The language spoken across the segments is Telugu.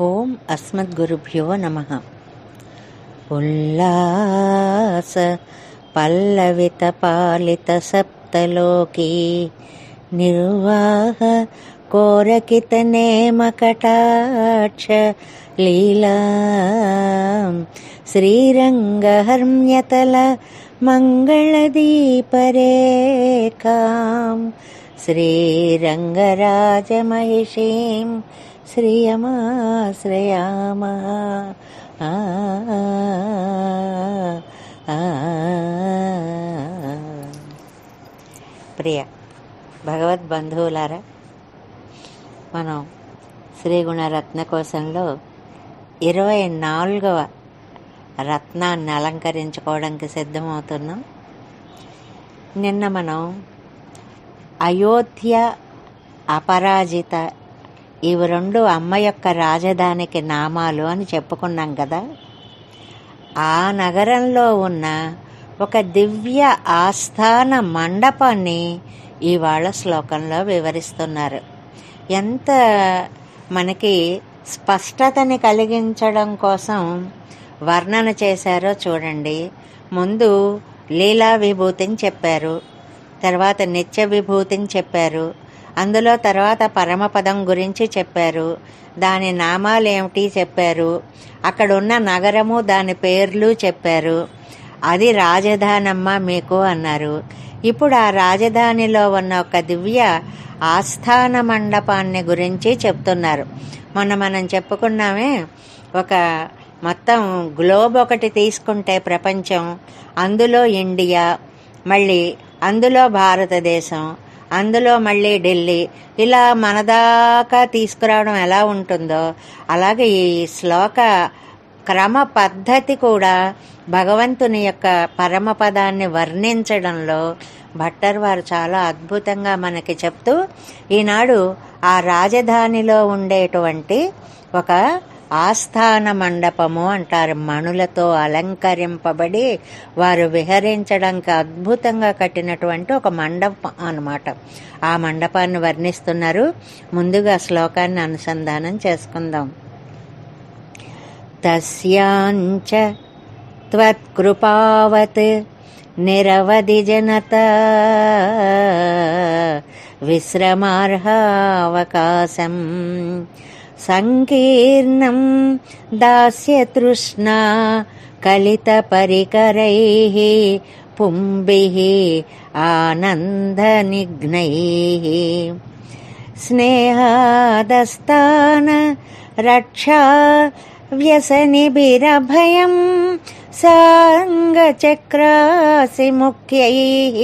ఓం అస్మద్గురుభ్యో నమ. ఉల్లాస పల్లవిత పాలిత సప్తలోకి నిర్వాహ కోరకిత నేమ కటాక్ష లీలా. శ్రీరంగహర్మ్యతల మంగళదీపరేకాం శ్రీరంగరాజమహిషీం శ్రియమాశ్రయామ ప్రియ భగవద్ బంధువులారా మనం శ్రీ మనం శ్రీగుణరత్న కోశంలో ఇరవై నాలుగవ రత్నాన్ని అలంకరించుకోవడానికి సిద్ధమవుతున్నాం నిన్న మనం అయోధ్య అపరాజిత ఇవి రెండు అమ్మ యొక్క రాజధానికి నామాలు అని చెప్పుకున్నాం కదా. ఆ నగరంలో ఉన్న ఒక దివ్య ఆస్థాన మండపాన్ని ఇవాళ శ్లోకంలో వివరిస్తున్నారు. ఎంత మనకి స్పష్టతని కలిగించడం కోసం వర్ణన చేశారో చూడండి. ముందు లీలా విభూతిని చెప్పారు తర్వాత నిత్య విభూతిని చెప్పారు అందులో తర్వాత పరమపదం గురించి చెప్పారు. దాని నామాలు ఏమిటి చెప్పారు. అక్కడున్న నగరము దాని పేర్లు చెప్పారు. అది రాజధానమ్మ మీకు అన్నారు. ఇప్పుడు ఆ రాజధానిలో ఉన్న ఒక దివ్య ఆస్థాన మండపాన్ని గురించి చెప్తున్నారు. మొన్న మనం చెప్పుకున్నామే ఒక మొత్తం గ్లోబ్ ఒకటి తీసుకుంటే ప్రపంచం అందులో ఇండియా మళ్ళీ అందులో భారతదేశం అందులో మళ్ళీ ఢిల్లీ. ఇలా మనదాకా తీసుకురావడం ఎలా ఉంటుందో అలాగే ఈ శ్లోక క్రమ పద్ధతి కూడా భగవంతుని యొక్క పరమపదాన్ని వర్ణించడంలో భట్టర్ వారు చాలా అద్భుతంగా మనకి చెప్తూ ఈనాడు ఆ రాజధానిలో ఉండేటువంటి ఒక ఆస్థాన మండపము అంటారు. మణులతో అలంకరింపబడి వారు విహరించడానికి అద్భుతంగా కట్టినటువంటి ఒక మండపం అన్నమాట. ఆ మండపాన్ని వర్ణిస్తున్నారు. ముందుగా శ్లోకాన్ని అనుసంధానం చేసుకుందాం. తస్యాంచ త్వత్కృపావత్ నిరవధి జనత విశ్రమార్హావకాశం సంకీర్ణం దాస్యతృష్ణా కలితపరికరైः పుంభిः ఆనందనిఘ్నైः స్నేహాదస్తాన రక్షా వ్యసనిభిరభయం సాంగచక్రాసి ముఖ్యైः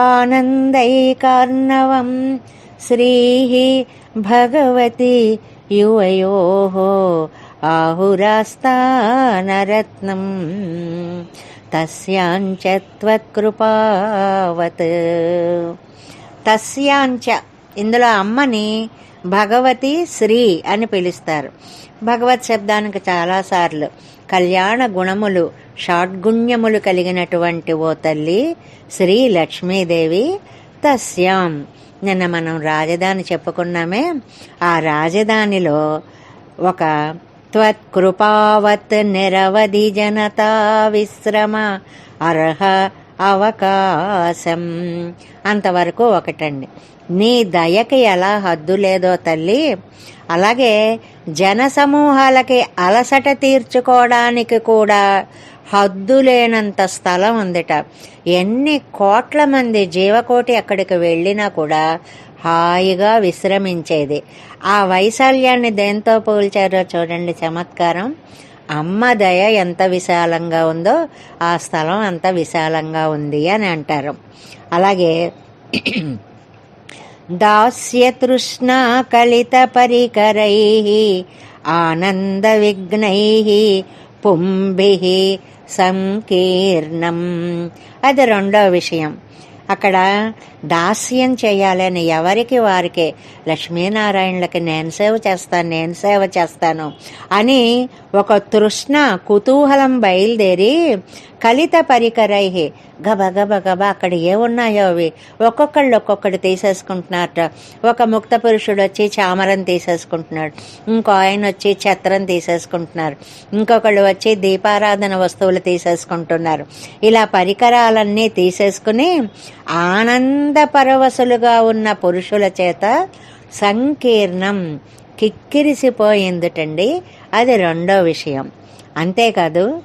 ఆనందైకార్ణవం శ్రీः భగవతి युवयोः ఆహురాస్తానరత్నం తస్యాంచ त्वत्कृपावत् తస్యాంచ ఇందులో అమ్మని భగవతి శ్రీ అని పిలుస్తారు. భగవత్ శబ్దానికి చాలాసార్లు కళ్యాణ గుణములు షాడ్గుణ్యములు కలిగినటువంటి ఓ తల్లి శ్రీ లక్ష్మీదేవి తస్యాం. నిన్న మనం రాజధాని చెప్పుకున్నామే. ఆ రాజధానిలో ఒక త్వత్కృపావత్ నిరవధి జనతా విశ్రమ అర్హ అవకాశం. అంతవరకు ఒకటండి. నీ దయకి ఎలా హద్దు లేదో తల్లి అలాగే జన సమూహాలకి అలసట తీర్చుకోవడానికి కూడా హద్దు లేనంత స్థలం ఉందిట. ఎన్ని కోట్ల మంది జీవకోటి అక్కడికి వెళ్ళినా కూడా హాయిగా విశ్రమించేది. ఆ వైశాల్యాన్ని దేంతో పోల్చారో చూడండి చమత్కారం. అమ్మ దయ ఎంత విశాలంగా ఉందో ఆ స్థలం అంత విశాలంగా ఉంది అని అంటారు. అలాగే దాస్యతృష్ణ కలిత పరికరై ఆనంద విఘ్నై పుంభి సంకీర్ణం. అది రెండో విషయం. అక్కడ దాస్యం చేయాలని ఎవరికి వారికే? లక్ష్మీనారాయణులకి నేను సేవ చేస్తాను నేను సేవ చేస్తాను అని ఒక తృష్ణ కుతూహలం బయలుదేరి కలిత పరికరై గబ గబ గబ అక్కడ ఏమున్నాయో అవి ఒక్కొక్కళ్ళు ఒక్కొక్కటి తీసేసుకుంటున్నారట. ఒక ముక్త పురుషుడు వచ్చి చామరం తీసేసుకుంటున్నాడు. ఇంకో ఆయన వచ్చి ఛత్రం తీసేసుకుంటున్నారు. ఇంకొకళ్ళు వచ్చి దీపారాధన వస్తువులు తీసేసుకుంటున్నారు. ఇలా పరికరాలన్నీ తీసేసుకుని ఆనంద పరవశులుగా ఉన్న పురుషుల చేత సంకీర్ణం కిక్కిరిసిపోయిందిటండి. అది రెండో విషయం. అంతేకాదు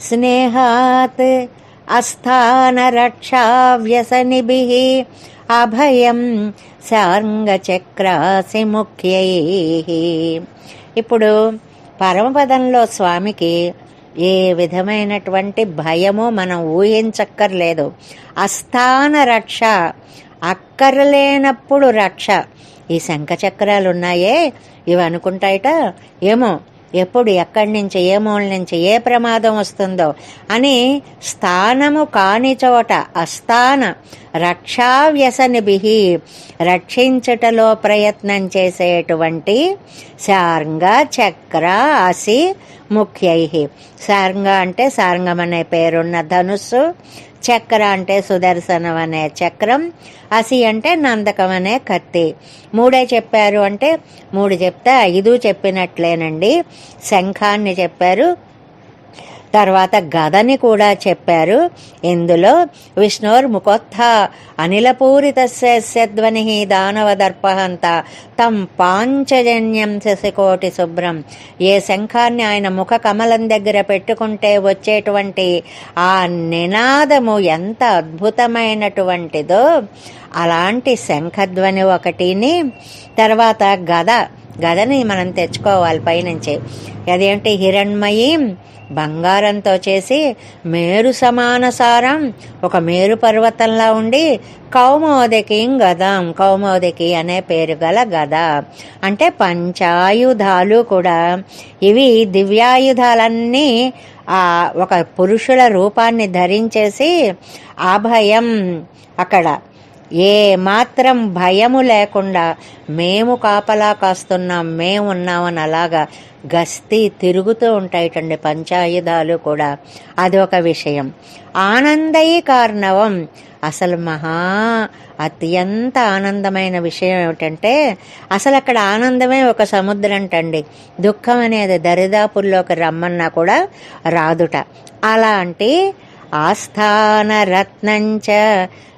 స్నేహాత్ అస్థానరక్షావ్యసనిభి అభయం సాంగచక్రాసి ముఖ్యై ఇప్పుడు పరమపదంలో స్వామికి ఏ విధమైనటువంటి భయము మనం ఊహించక్కర్లేదు. అస్థాన రక్ష అక్కర్లేనప్పుడు రక్ష. ఈ శంఖచక్రాలు ఉన్నాయే ఇవి అనుకుంటాయట ఏమో ఎప్పుడు ఎక్కడి నుంచి ఏ మూల నుంచి ఏ ప్రమాదం వస్తుందో అని స్థానము కాని చోట అస్థాన రక్షావ్యసనిభి రక్షించుటలో ప్రయత్నం చేసేటువంటి శార్ంగ చక్ర అసి ముఖ్యై. శార్ంగ అంటే సారంగం అనే పేరున్న ధనుస్సు చక్ర అంటే సుదర్శనం అనే చక్రం అసి అంటే నందకం అనే కత్తి. మూడే చెప్పారు అంటే మూడు చెప్తే ఐదు చెప్పినట్లేనండి. శంఖాన్ని చెప్పారు తర్వాత గదని కూడా చెప్పారు. ఇందులో విష్ణోర్ ముఖోత్థ అనిలపూరిత ధ్వని దానవ దర్పహంత తం పాంచజన్యం శశికోటి శుభ్రం. ఏ శంఖాన్ని ఆయన ముఖ కమలం దగ్గర పెట్టుకుంటే వచ్చేటువంటి ఆ నినాదము ఎంత అద్భుతమైనటువంటిదో అలాంటి శంఖధ్వని ఒకటిని తర్వాత గద గదని మనం తెచ్చుకోవాలి పైనుంచి. అదేంటి? హిరణ్మయీ బంగారంతో చేసి మేరు సమానసారం ఒక మేరు పర్వతంలా ఉండి కౌమోదకి గదాం కౌమోదకి అనే పేరు గల గద. అంటే పంచాయుధాలు కూడా. ఇవి దివ్యాయుధాలన్నీ ఆ ఒక పురుషుల రూపాన్ని ధరించేసి అభయం అక్కడ. ఏ మాత్రం భయము లేకుండా మేము కాపలా కాస్తున్నాం మేము ఉన్నామని అలాగా గస్తీ తిరుగుతూ ఉంటాయిటండి పంచాయుధాలు కూడా. అది ఒక విషయం. ఆనందయి కారణవం. అసలు మహా అత్యంత ఆనందమైన విషయం ఏమిటంటే అసలు అక్కడ ఆనందమే ఒక సముద్రం అంటండి దుఃఖం అనేది దరిదాపుల్లోకి రమ్మన్నా కూడా రాదుట. అలాంటి ఆస్థాన రత్నంచ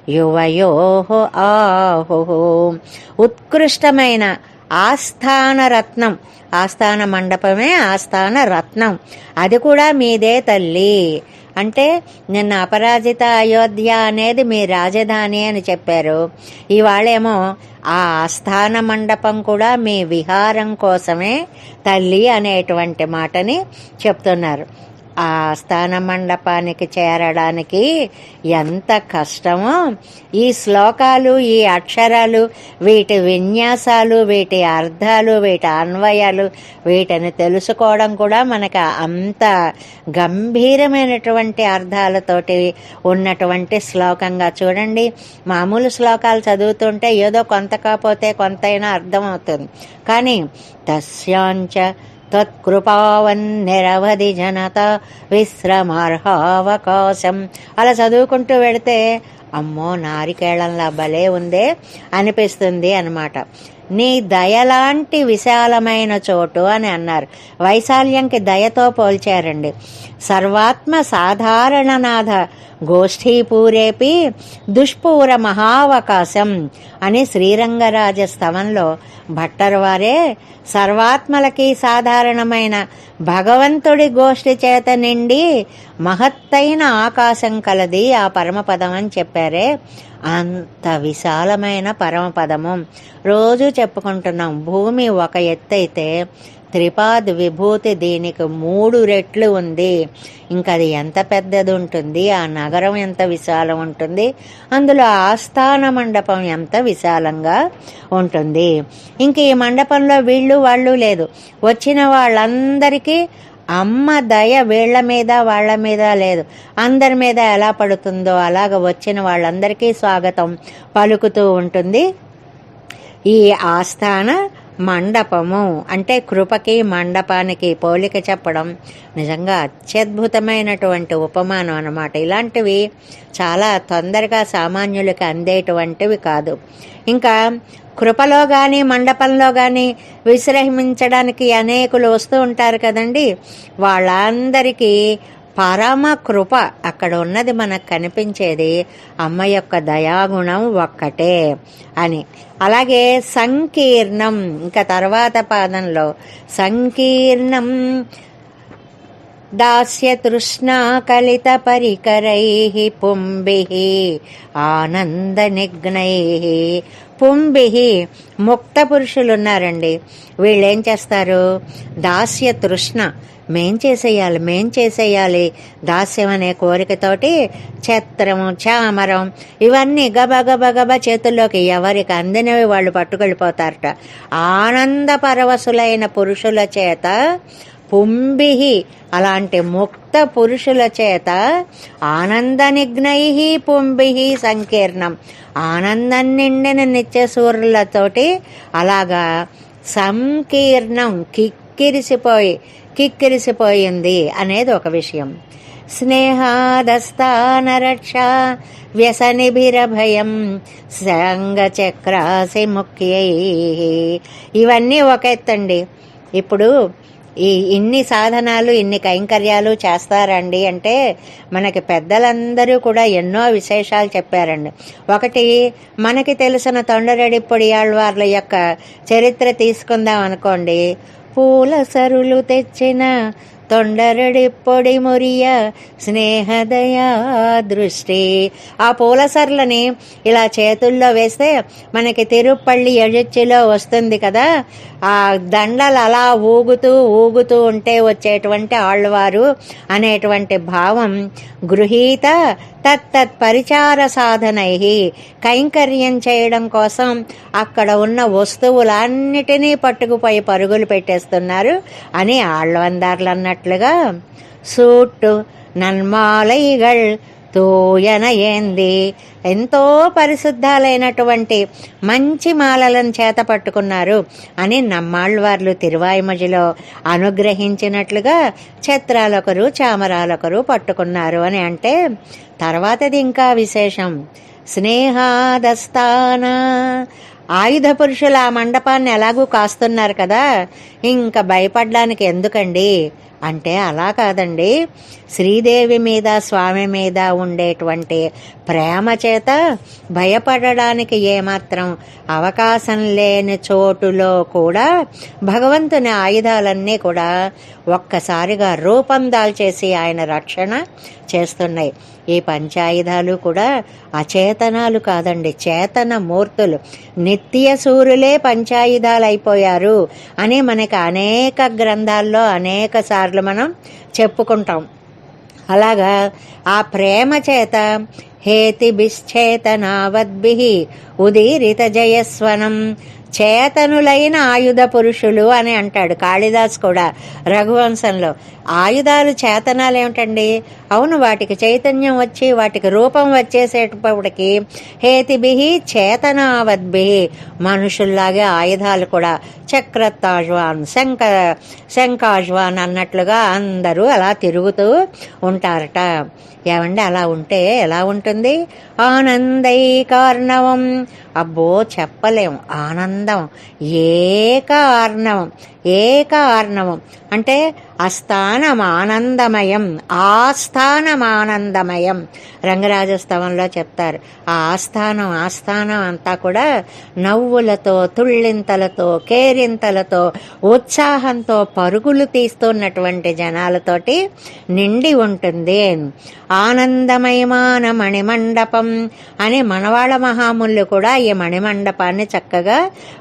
యువయోహో ఆహో. ఉత్కృష్టమైన ఆస్థాన రత్నం ఆస్థాన మండపమే ఆస్థాన రత్నం అది కూడా మీదే తల్లి. అంటే నిన్న అపరాజిత అయోధ్య అనేది మీ రాజధాని అని చెప్పారు. ఇవాళేమో ఆ ఆస్థాన మండపం కూడా మీ విహారం కోసమే తల్లి అనేటువంటి మాటని చెప్తున్నారు. ఆ స్థాన మండపానికి చేరడానికి ఎంత కష్టమో ఈ శ్లోకాలు ఈ అక్షరాలు వీటి విన్యాసాలు వీటి అర్థాలు వీటి అన్వయాలు వీటిని తెలుసుకోవడం కూడా మనకు అంత గంభీరమైనటువంటి అర్థాలతోటి ఉన్నటువంటి శ్లోకంగా చూడండి. మామూలు శ్లోకాలు చదువుతుంటే ఏదో కొంత కాకపోతే కొంతైనా అర్థమవుతుంది. కానీ తస్యాంచ త్వత్కృపావన్నిరవధి జనత విశ్రమార్హావకాశం. అలా చదువుకుంటూ వెళితే అమ్మో నారికేళంలా భలే ఉందే అనిపిస్తుంది అనమాట నీ దయలాంటి విశాలమైన చోటు అని అన్నారు. వైశాల్యంకి దయతో పోల్చారండి. సర్వాత్మ సాధారణనాథ గోష్ఠీపూరేపి దుష్పూర మహావకాశం అని శ్రీరంగరాజ స్తవంలో భట్టర్ వారే సర్వాత్మలకి సాధారణమైన భగవంతుడి గోష్ఠి చేత నిండి మహత్తైన ఆకాశం కలది ఆ పరమపదం అని చెప్పారే. అంత విశాలమైన పరమపదము. రోజు చెప్పుకుంటున్నాం భూమి ఒక ఎత్తైతే త్రిపాద్ విభూతి దీనికి మూడు రెట్లు ఉంది. ఇంకా అది ఎంత పెద్దది ఉంటుంది? ఆ నగరం ఎంత విశాలం ఉంటుంది? అందులో ఆస్థాన మండపం ఎంత విశాలంగా ఉంటుంది? ఇంక ఈ మండపంలో వీళ్ళు వాళ్ళు లేదు. వచ్చిన వాళ్ళందరికీ అమ్మ దయ వీళ్ళ మీద వాళ్ళ మీద లేదు. అందరి మీద ఎలా పడుతుందో అలాగ వచ్చిన వాళ్ళందరికీ స్వాగతం పలుకుతూ ఉంటుంది. ఈ ఆస్థాన మండపము. అంటే కృపకి మండపానికి పోలిక చెప్పడం నిజంగా అత్యద్భుతమైనటువంటి ఉపమానం అన్నమాట. ఇలాంటివి చాలా తొందరగా సామాన్యులకి అందేటువంటివి కాదు. ఇంకా కృపలో కానీ మండపంలో కానీ విశ్రమించడానికి అనేకులు వస్తూ ఉంటారు కదండి. వాళ్ళందరికీ పరమ కృప అక్కడ ఉన్నది మనకు కనిపించేది అమ్మ యొక్క దయాగుణం ఒక్కటే అని. అలాగే సంకీర్ణం ఇంకా తర్వాత పాదంలో సంకీర్ణం దాస్యతృష్ణా కలిత పరికరై పుంభి ఆనంద పుంబిహి ముక్త పురుషులు ఉన్నారండి వీళ్ళేం చేస్తారు? దాస్య తృష్ణ మేం చేసేయాలి మేం చేసేయాలి. దాస్యం అనే కోరికతోటి ఛత్రము చామరం ఇవన్నీ గబ గబ గబ చేతుల్లోకి ఎవరికి అందినవి వాళ్ళు పట్టుకెళ్ళిపోతారట. ఆనంద పరవశులైన పురుషుల చేత పుంభి. అలాంటి ముక్త పురుషుల చేత ఆనంద నిఘ్నై పుంభి సంకీర్ణం. ఆనందం నిండిన నిత్య సూర్యులతోటి అలాగా సంకీర్ణం కిక్కిరిసిపోయి కిక్కిరిసిపోయింది అనేది ఒక విషయం. స్నేహాదస్థానరక్ష వ్యసనిభిరభయం సంగచక్రాసి ముఖ్యై. ఇవన్నీ ఒక ఎత్తండి. ఇప్పుడు ఈ ఇన్ని సాధనాలు ఇన్ని కైంకర్యాలు చేస్తారండి అంటే మనకి పెద్దలందరూ కూడా ఎన్నో విశేషాలు చెప్పారండి. ఒకటి మనకి తెలిసిన తొండరెడ్డి పొడియాళ్ళ యొక్క చరిత్ర తీసుకుందాం అనుకోండి. పూల సరులు తెచ్చిన తొండరడి పొడి మురియ స్నేహదయా దృష్టి. ఆ పూల సర్లని ఇలా చేతుల్లో వేస్తే మనకి తిరుపల్లి ఎజుచ్చిలో వస్తుంది కదా. ఆ దండలు అలా ఊగుతూ ఊగుతూ ఉంటే వచ్చేటువంటి ఆళ్ళవారు అనేటువంటి భావం గృహీత తత్తత్ పరిచార సాధనై కైంకర్యం చేయడం కోసం అక్కడ ఉన్న వస్తువులన్నిటినీ పట్టుకుపోయి పరుగులు పెట్టేస్తున్నారు అని ఆళ్ళవందార్లు అన్నట్టు అన్నట్లుగా సూట్టు నన్మాలైగళ్ తోయన ఏంది ఎంతో పరిశుద్ధాలైనటువంటి మంచి మాలలను చేత పట్టుకున్నారు అని నమ్మాళ్ళవార్లు తిరువాయిమజిలో అనుగ్రహించినట్లుగా ఛత్రాలొకరు చామరాలొకరు పట్టుకున్నారు అని అంటే తర్వాతది ఇంకా విశేషం. స్నేహాదస్థాన ఆయుధ పురుషులు ఆ మండపాన్ని ఎలాగూ కాస్తున్నారు కదా. ఇంకా భయపడడానికి ఎందుకండి? అంటే అలా కాదండి. శ్రీదేవి మీద స్వామి మీద ఉండేటువంటి ప్రేమ చేత భయపడడానికి ఏమాత్రం అవకాశం లేని చోటులో కూడా భగవంతుని ఆయుధాలన్నీ కూడా ఒక్కసారిగా రూపం దాల్చేసి ఆయన రక్షణ చేస్తున్నాయి. ఈ పంచాయుధాలు కూడా అచేతనాలు కాదండి చేతన మూర్తులు. నిత్య సూర్యులే పంచాయుధాలు అయిపోయారు అని మనకి అనేక గ్రంథాల్లో అనేక సార్లు మనం చెప్పుకుంటాం. అలాగా ఆ ప్రేమ చేత హేతిభిశ్చేతనావద్భి ఉదీరిత జయస్వనం చేతనులైన ఆయుధ పురుషులు అని అంటాడు కాళిదాస్ కూడా రఘువంశంలో. ఆయుధాలు చేతనాలు ఏమిటండి? అవును వాటికి చైతన్యం వచ్చి వాటికి రూపం వచ్చేసేటప్పటికి హేతిభి చేతనావద్భి మనుషుల్లాగే ఆయుధాలు కూడా. చక్రత్తాజ్వాన్ శంక శంకాజ్వాన్ అన్నట్లుగా అందరూ అలా తిరుగుతూ ఉంటారట. ఏమండి అలా ఉంటే ఎలా ఉంటుంది? ఆనందై కార్ణవం. అబ్బో చెప్పలేం. ఆనందం ఏక ఆర్ణవం ఏక ఆర్ణవం అంటే అస్థానమానందమయం ఆనందమయం ఆస్థానం ఆనందమయం రంగరాజస్తవంలో చెప్తారు. ఆ ఆస్థానం ఆస్థానం అంతా కూడా నవ్వులతో తుళ్ళింతలతో కేరింతలతో ఉత్సాహంతో పరుగులు తీస్తున్నటువంటి జనాలతోటి నిండి ఉంటుంది. ఆనందమయమాన మణిమండపం అని మనవాళ్ళ మహాముళ్ళు కూడా ఈ మణిమండపాన్ని చక్కగా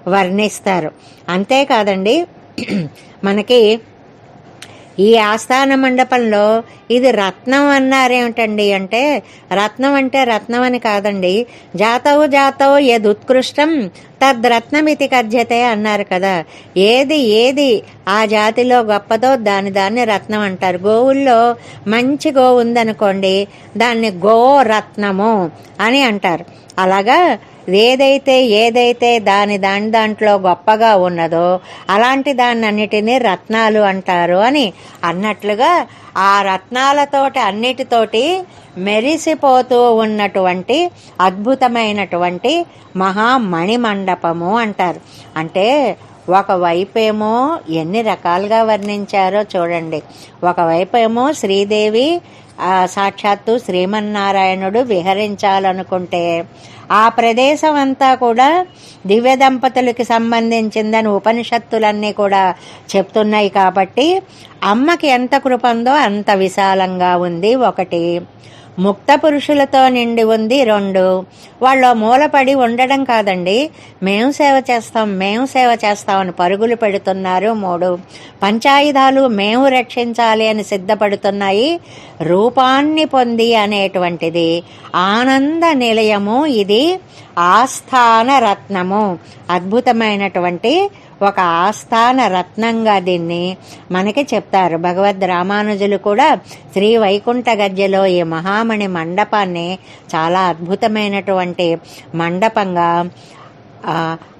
వర్ణిస్తారు. అంతేకాదండి మనకి ఈ ఆస్థాన మండపంలో ఇది రత్నం అన్నారేమిటండి అంటే రత్నం అంటే రత్నం అని కాదండి. జాతవు జాతవు యదుత్కృష్టం తద్రత్నమితి కథ్యతే అన్నారు కదా. ఏది ఏది ఆ జాతిలో గొప్పదో దాని దాన్ని రత్నం అంటారు. గోవుల్లో మంచి గోవు ఉందనుకోండి దాన్ని గోరత్నము అని అంటారు. అలాగా ఏదైతే ఏదైతే దాని దాని దాంట్లో గొప్పగా ఉన్నదో అలాంటి దాన్నన్నిటినీ రత్నాలు అంటారు అని అన్నట్లుగా ఆ రత్నాలతోటి అన్నిటితోటి మెరిసిపోతూ ఉన్నటువంటి అద్భుతమైనటువంటి మహామణి మండపము అంటారు. అంటే ఒకవైపేమో ఎన్ని రకాలుగా వర్ణించారో చూడండి. ఒకవైపేమో శ్రీదేవి సాక్షాత్తు శ్రీమన్నారాయణుడు విహరించాలనుకుంటే ఆ ప్రదేశం అంతా కూడా దివ్య దంపతులకి సంబంధించిందని ఉపనిషత్తులన్నీ కూడా చెప్తున్నాయి కాబట్టి అమ్మకి ఎంత కృపందో అంత విశాలంగా ఉంది ఒకటి. ముక్త పురుషులతో నిండి ఉంది రెండు. వాళ్ళు మూలపడి ఉండడం కాదండి. మేము సేవ చేస్తాం మేము సేవ చేస్తామని పరుగులు పెడుతున్నారు మూడు. పంచాయుధాలు మేము రక్షించాలి అని సిద్ధపడుతున్నాయి. రూపాన్ని పొంది అనేటువంటిది. ఆనంద నిలయము ఇది ఆస్థాన రత్నము. అద్భుతమైనటువంటి ఒక ఆస్థాన రత్నంగా దీన్ని మనకి చెప్తారు. భగవద్ రామానుజులు కూడా శ్రీ వైకుంఠ గద్యలో ఈ మహామణి మండపాన్ని చాలా అద్భుతమైనటువంటి మండపంగా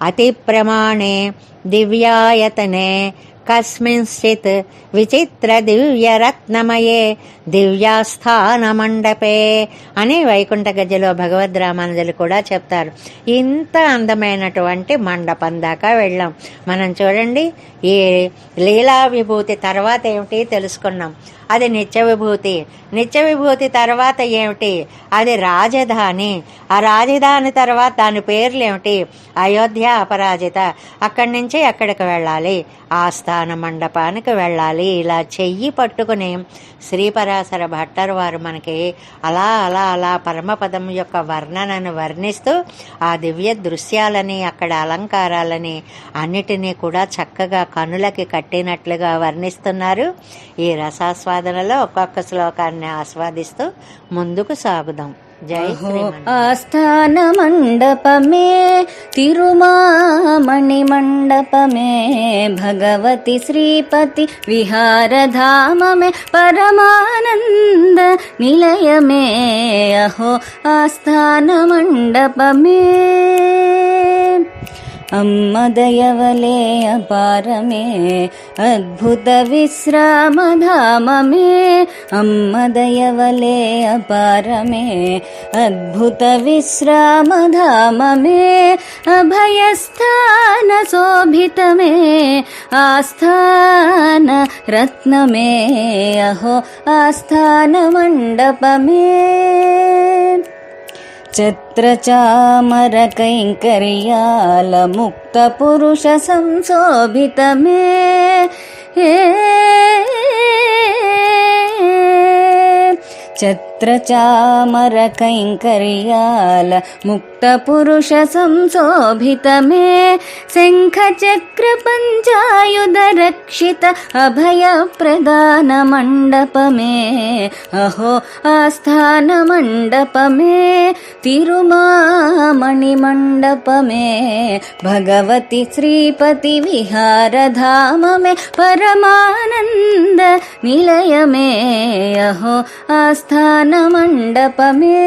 అతి ప్రమాణే దివ్యాయతనే కస్మిశ్చిత్ విచిత్ర దివ్యరత్నమయే దివ్యాస్థాన మండపే అని వైకుంఠ గజలో భగవద్ రామానుజులు కూడా చెప్తారు. ఇంత అందమైనటువంటి మండపం దాకా వెళ్ళాం. మనం చూడండి ఈ లీలా విభూతి తర్వాత ఏమిటి తెలుసుకున్నాం. అది నిత్య విభూతి నిత్య విభూతి తర్వాత ఏమిటి? అది రాజధాని. ఆ రాజధాని తర్వాత దాని పేర్లు ఏమిటి అయోధ్య అపరాజిత. అక్కడి నుంచి ఎక్కడికి వెళ్ళాలి? ఆస్థాన మండపానికి వెళ్ళాలి. ఇలా చెయ్యి పట్టుకుని శ్రీపరాశర భట్టర్ వారు మనకి అలా అలా అలా పరమపదం యొక్క వర్ణనను వర్ణిస్తూ ఆ దివ్య దృశ్యాలని అక్కడ అలంకారాలని అన్నిటినీ కూడా చక్కగా కనులకి కట్టినట్లుగా వర్ణిస్తున్నారు. ఈ రసాస్వాదనలో ఒక్కొక్క శ్లోకాన్ని ఆస్వాదిస్తూ ముందుకు సాగుదాం. జై ఆస్థాన మండపమే తిరుమామణి మండపమే భగవతి శ్రీపతి విహారధామమే పరమానంద నిలయమే అహో ఆస్థాన మండపమే. అమ్మ దయవలే అపారమే అద్భుత విశ్రామధామమే. అమ్మ దయవలే అపారమే అద్భుత విశ్రామధామమే. అభయస్థాన శోభితమే ఆస్థాన రత్నమే. అహో ఆస్థాన మండపమే. ఛత్రచామరకైంకర్యాల ముక్త పురుష సంశోభితమే ఏ ఛత్రచామరకైంకర్యాల ముక్త పురుష సంశోభితమే శంఖచక్ర పంచాయుధ రక్షిత అభయ ప్రదాన మండపమే అహో ఆస్థాన మండపమే తిరుమామణి మండపమే భగవతి శ్రీపతి విహారధామమే పరమానంద నిలయమే అహో ఆస్థాన మండపమే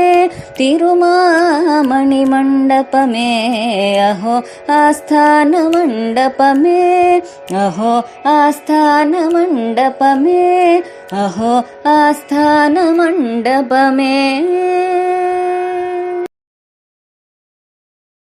తిరుమామణి మండపమే అహో ఆస్థాన మండపమే అహో ఆస్థాన